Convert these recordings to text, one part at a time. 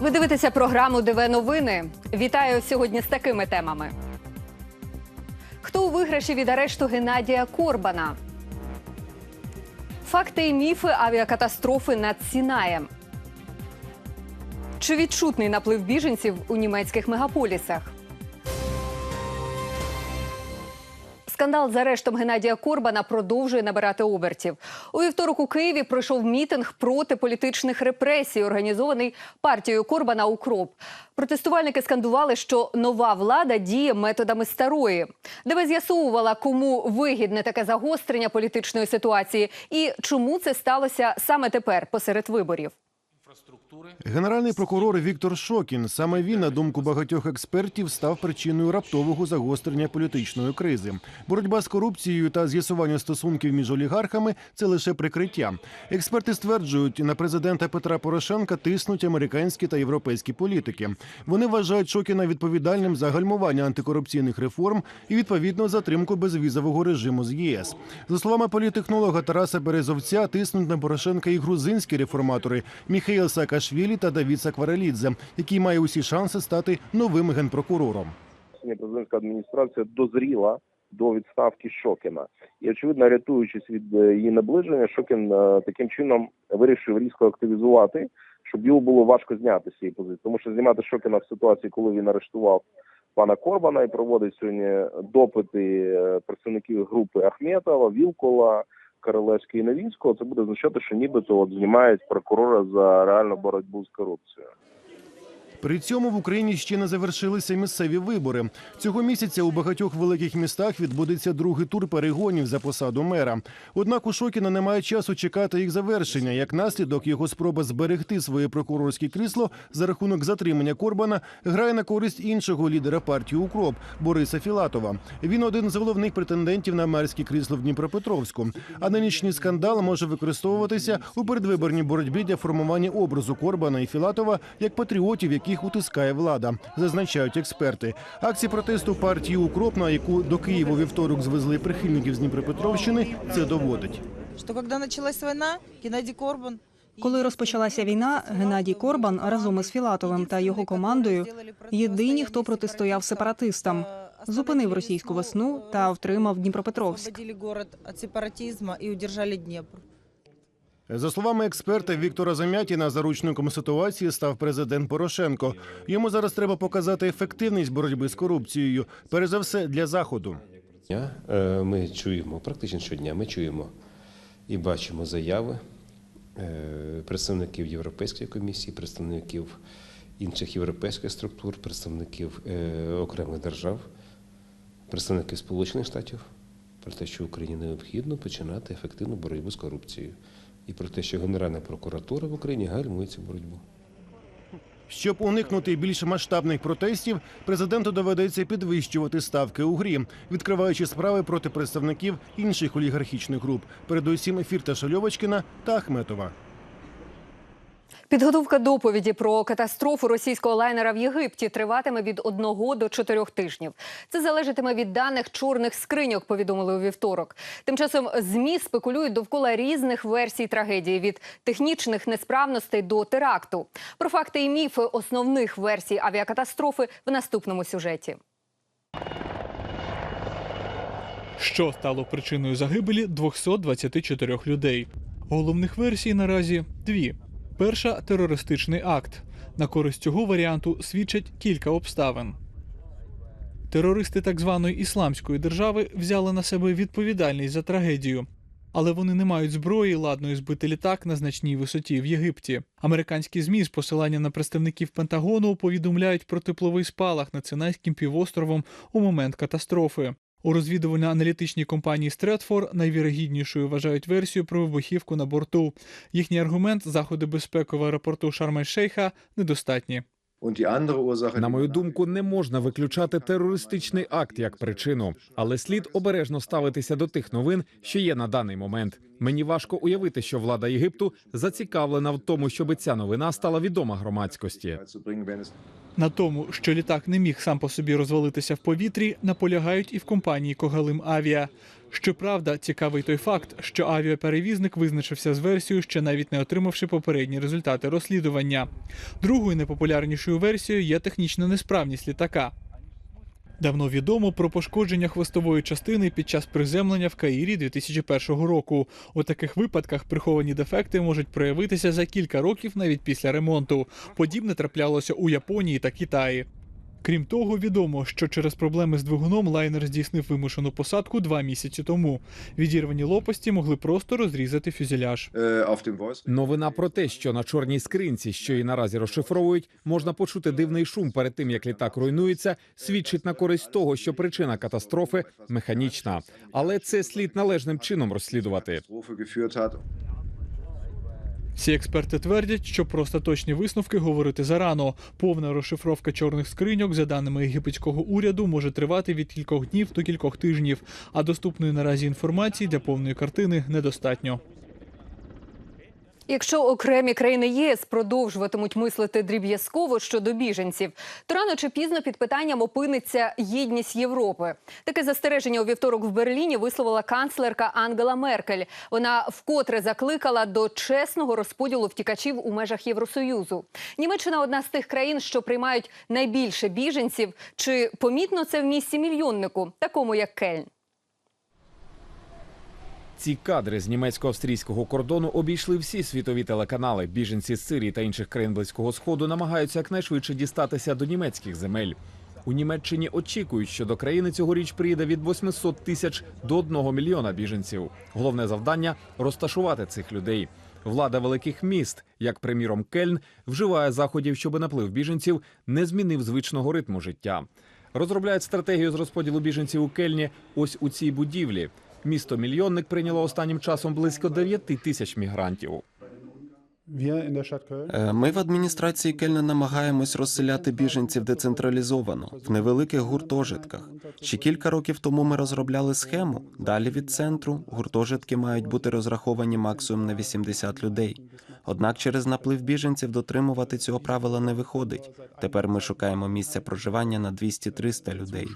Ви дивитеся програму ДВ Новини. Вітаю сьогодні з такими темами. Хто у виграші від арешту Геннадія Корбана? Факти і міфи авіакатастрофи над Сінаєм. Чи відчутний наплив біженців у німецьких мегаполісах? Скандал з арештом Геннадія Корбана продовжує набирати обертів. У вівторок у Києві пройшов мітинг проти політичних репресій, організований партією Корбана Укроп. Протестувальники скандували, що нова влада діє методами старої. ДВ з'ясовувала, кому вигідне таке загострення політичної ситуації і чому це сталося саме тепер, посеред виборів. Генеральний прокурор Віктор Шокін саме він, на думку багатьох експертів, став причиною раптового загострення політичної кризи. Боротьба з корупцією та з'ясування стосунків між олігархами це лише прикриття. Експерти стверджують, на президента Петра Порошенка тиснуть американські та європейські політики. Вони вважають Шокіна відповідальним за гальмування антикорупційних реформ і відповідно затримку безвізового режиму з ЄС. За словами політехнолога Тараса Березовця, тиснуть на Порошенка і грузинські реформатори Міхаїл Саакашвілі та Давід Сакварелідзе, який має усі шанси стати новим генпрокурором. Президентська адміністрація дозріла до відставки Шокіна. І очевидно, рятуючись від е, її наближення, Шокін е, таким чином вирішив різко активізувати, щоб його було важко зняти з цієї позиції. Тому що знімати Шокіна в ситуації, коли він арештував пана Корбана і проводить сьогодні допити е, представників групи Ахметова, Вілкола. Королевського і Новінського, це буде означати, що нібито от знімають прокурора за реальну боротьбу з корупцією. При цьому в Україні ще не завершилися місцеві вибори. Цього місяця у багатьох великих містах відбудеться другий тур перегонів за посаду мера. Однак у Шокіна немає часу чекати їх завершення. Як наслідок, його спроба зберегти своє прокурорське крісло за рахунок затримання Корбана грає на користь іншого лідера партії Укроп Бориса Філатова. Він один з головних претендентів на мерське крісло в Дніпропетровську. А нинішній скандал може використовуватися у передвиборній боротьбі для формування образу Корбана і Філатова як патріотів, яких утискає влада, зазначають експерти. Акції протесту партії Укроп, на яку до Києва вівторок звезли прихильників з Дніпропетровщини, це доводить. что когда началась война, Геннадий Корбан Коли розпочалася війна, Геннадій Корбан разом із Філатовим та його командою єдині, хто протистояв сепаратистам, зупинив російську весну та втримав Дніпропетровськ. освободили город от сепаратизма и удержали Днепр. За словами експерта Віктора Замятіна, заручником ситуації став президент Порошенко. Йому зараз треба показати ефективність боротьби з корупцією, перш за все для заходу. Е, ми чуємо практично щодня. Ми чуємо і бачимо заяви е, представників Європейської комісії, представників інших європейських структур, представників е, окремих держав, представників Сполучених Штатів про те, що Україні необхідно починати ефективну боротьбу з корупцією, і про те, що Генеральна прокуратура в Україні гальмує цю боротьбу. Щоб уникнути більш масштабних протестів, президенту доведеться підвищувати ставки у грі, відкриваючи справи проти представників інших олігархічних груп, передусім Фірта Шальовочкіна та Ахметова. Підготовка доповіді про катастрофу російського лайнера в Єгипті триватиме від одного до чотирьох тижнів. Це залежатиме від даних чорних скриньок. Повідомили у вівторок. Тим часом змі спекулюють довкола різних версій трагедії від технічних несправностей до теракту. Про факти і міфи основних версій авіакатастрофи в наступному сюжеті. що стало причиною загибелі 224 людей. Головних версій наразі дві. Перша терористичний акт. На користь цього варіанту свідчать кілька обставин. Терористи так званої ісламської держави взяли на себе відповідальність за трагедію. Але вони не мають зброї ладної збити літак на значній висоті в Єгипті. Американські змі з посилання на представників Пентагону повідомляють про тепловий спалах над Синайським півостровом у момент катастрофи. У розвідувально-аналітичній компанії Стретфор найвірогіднішою вважають версію про вибухівку на борту. Їхній аргумент заходи безпеки в аеропорту Шарм-ель-Шейха недостатні. На мою думку, не можна виключати терористичний акт як причину, але слід обережно ставитися до тих новин, що є на даний момент. Мені важко уявити, що влада Єгипту зацікавлена в тому, щоб ця новина стала відома громадськості. На тому, що літак не міг сам по собі розвалитися в повітрі, наполягають і в компанії Когалим Авіа. Щоправда, цікавий той факт, що авіаперевізник визначився з версією, ще навіть не отримавши попередні результати розслідування. Другою непопулярнішою версією є технічна несправність літака. Давно відомо про пошкодження хвостової частини під час приземлення в Каїрі 2001 року. У таких випадках приховані дефекти можуть проявитися за кілька років навіть після ремонту. Подібне траплялося у Японії та Китаї. Крім того, відомо, що через проблеми з двигуном лайнер здійснив вимушену посадку два місяці тому. Відірвані лопасті могли просто розрізати фюзеляж. Новина про те, що на чорній скринці, що і наразі розшифровують, можна почути дивний шум перед тим, як літак руйнується, свідчить на користь того, що причина катастрофи механічна, але це слід належним чином розслідувати. Всі експерти твердять, що про остаточні висновки говорити зарано. Повна розшифровка чорних скриньок, за даними єгипетського уряду, може тривати від кількох днів до кількох тижнів, а доступної наразі інформації для повної картини недостатньо. Якщо окремі країни ЄС продовжуватимуть мислити дріб'язково щодо біженців, то рано чи пізно під питанням опиниться єдність Європи. Таке застереження у вівторок в Берліні висловила канцлерка Ангела Меркель. Вона вкотре закликала до чесного розподілу втікачів у межах Євросоюзу. Німеччина одна з тих країн, що приймають найбільше біженців. Чи помітно це в місті мільйоннику, такому як Кельн? Ці кадри з німецько-австрійського кордону обійшли всі світові телеканали. Біженці з Сирії та інших країн близького сходу намагаються якнайшвидше дістатися до німецьких земель. У Німеччині очікують, що до країни цьогоріч приїде від 800 тисяч до 1 мільйона біженців. Головне завдання розташувати цих людей. Влада великих міст, як приміром Кельн, вживає заходів, щоб наплив біженців не змінив звичного ритму життя. Розробляють стратегію з розподілу біженців у Кельні ось у цій будівлі. Місто мільйонник прийняло останнім часом близько 9 тисяч мігрантів. Е, Ми в адміністрації Кельна намагаємось розселяти біженців децентралізовано в невеликих гуртожитках. Ще кілька років тому ми розробляли схему. Далі від центру гуртожитки мають бути розраховані максимум на 80 людей. Однак через наплив біженців дотримувати цього правила не виходить. Тепер ми шукаємо місця проживання на 200-300 людей.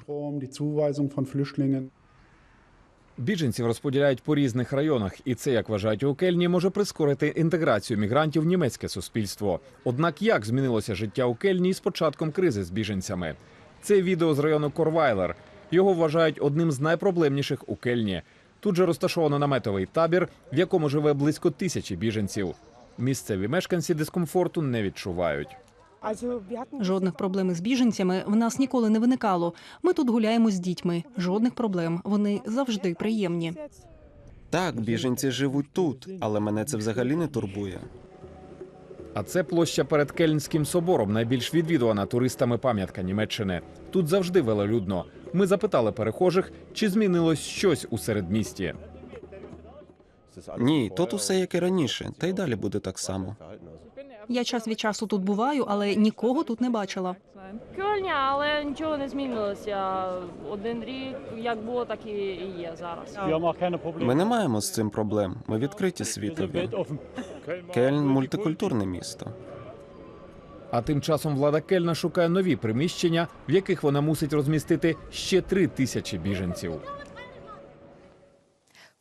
Біженців розподіляють по різних районах, і це, як вважають у Кельні, може прискорити інтеграцію мігрантів в німецьке суспільство. Однак як змінилося життя у Кельні з початком кризи з біженцями? Це відео з району Корвайлер. Його вважають одним з найпроблемніших у Кельні. Тут же розташовано наметовий табір, в якому живе близько тисячі біженців. Місцеві мешканці дискомфорту не відчувають. Жодних проблем із біженцями в нас ніколи не виникало. Ми тут гуляємо з дітьми. Жодних проблем. Вони завжди приємні. Так, біженці живуть тут, але мене це взагалі не турбує. А це площа перед Кельнським собором, найбільш відвідувана туристами пам'ятка Німеччини. Тут завжди велолюдно. Ми запитали перехожих, чи змінилось щось у середмісті. Ні, тут усе як і раніше, та й далі буде так само. Я час від часу тут буваю, але нікого тут не бачила. Кольня, але нічого не змінилося. Один рік як було, так і є зараз. Ми не маємо з цим проблем. Ми відкриті світові. Кельн мультикультурне місто. А тим часом влада Кельна шукає нові приміщення, в яких вона мусить розмістити ще три тисячі біженців.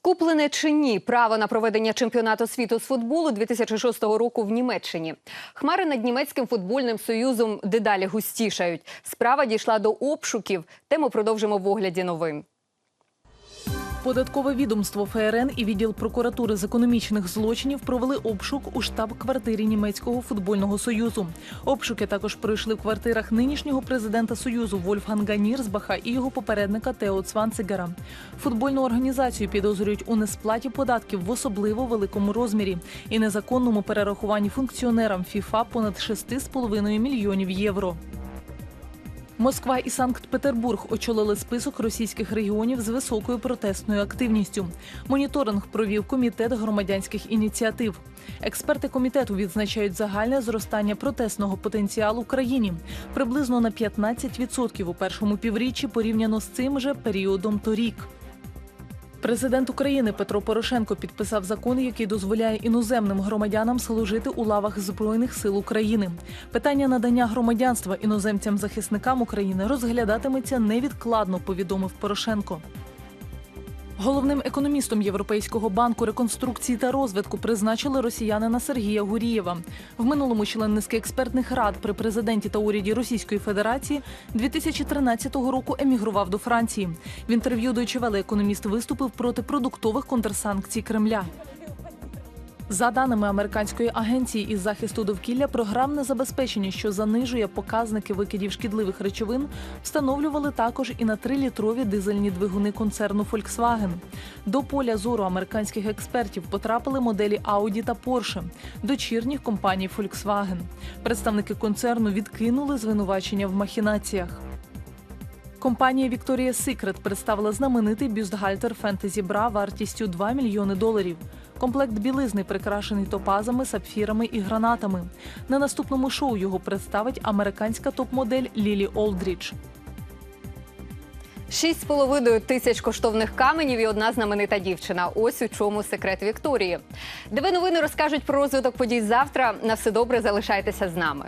Куплене чи ні право на проведення чемпіонату світу з футболу 2006 року в Німеччині. Хмари над німецьким футбольним союзом дедалі густішають. Справа дійшла до обшуків. Тему продовжимо в огляді новин. Податкове відомство ФРН і відділ прокуратури з економічних злочинів провели обшук у штаб-квартирі німецького футбольного союзу. Обшуки також пройшли в квартирах нинішнього президента союзу Вольфганга Нірсбаха і його попередника Тео Цванцигера. Футбольну організацію підозрюють у несплаті податків в особливо великому розмірі і незаконному перерахуванні функціонерам ФІФА понад 6,5 мільйонів євро. Москва і Санкт-Петербург очолили список російських регіонів з високою протестною активністю. Моніторинг провів комітет громадянських ініціатив. Експерти комітету відзначають загальне зростання протестного потенціалу в країні приблизно на 15% у першому півріччі порівняно з цим же періодом торік. Президент України Петро Порошенко підписав закон, який дозволяє іноземним громадянам служити у лавах Збройних сил України. Питання надання громадянства іноземцям-захисникам України розглядатиметься невідкладно, повідомив Порошенко. Головним економістом Європейського банку реконструкції та розвитку призначили росіянина Сергія Гурієва. В минулому член низки експертних рад при президенті та уряді Російської Федерації 2013 року емігрував до Франції. В інтерв'ю Deutsche економіст виступив проти продуктових контрсанкцій Кремля. За даними американської агенції із захисту довкілля, програмне забезпечення, що занижує показники викидів шкідливих речовин, встановлювали також і на 3-літрові дизельні двигуни концерну Volkswagen. До поля зору американських експертів потрапили моделі Audi та Porsche, дочірніх компаній Volkswagen. Представники концерну відкинули звинувачення в махінаціях. Компанія Victoria's Secret представила знаменитий бюстгальтер Fantasy Bra вартістю 2 мільйони доларів. Комплект білизни прикрашений топазами, сапфірами і гранатами. На наступному шоу його представить американська топ-модель Лілі Олдріч. Шість з половиною тисяч коштовних каменів і одна знаменита дівчина. Ось у чому секрет Вікторії. Диви новини розкажуть про розвиток подій завтра. На все добре, залишайтеся з нами.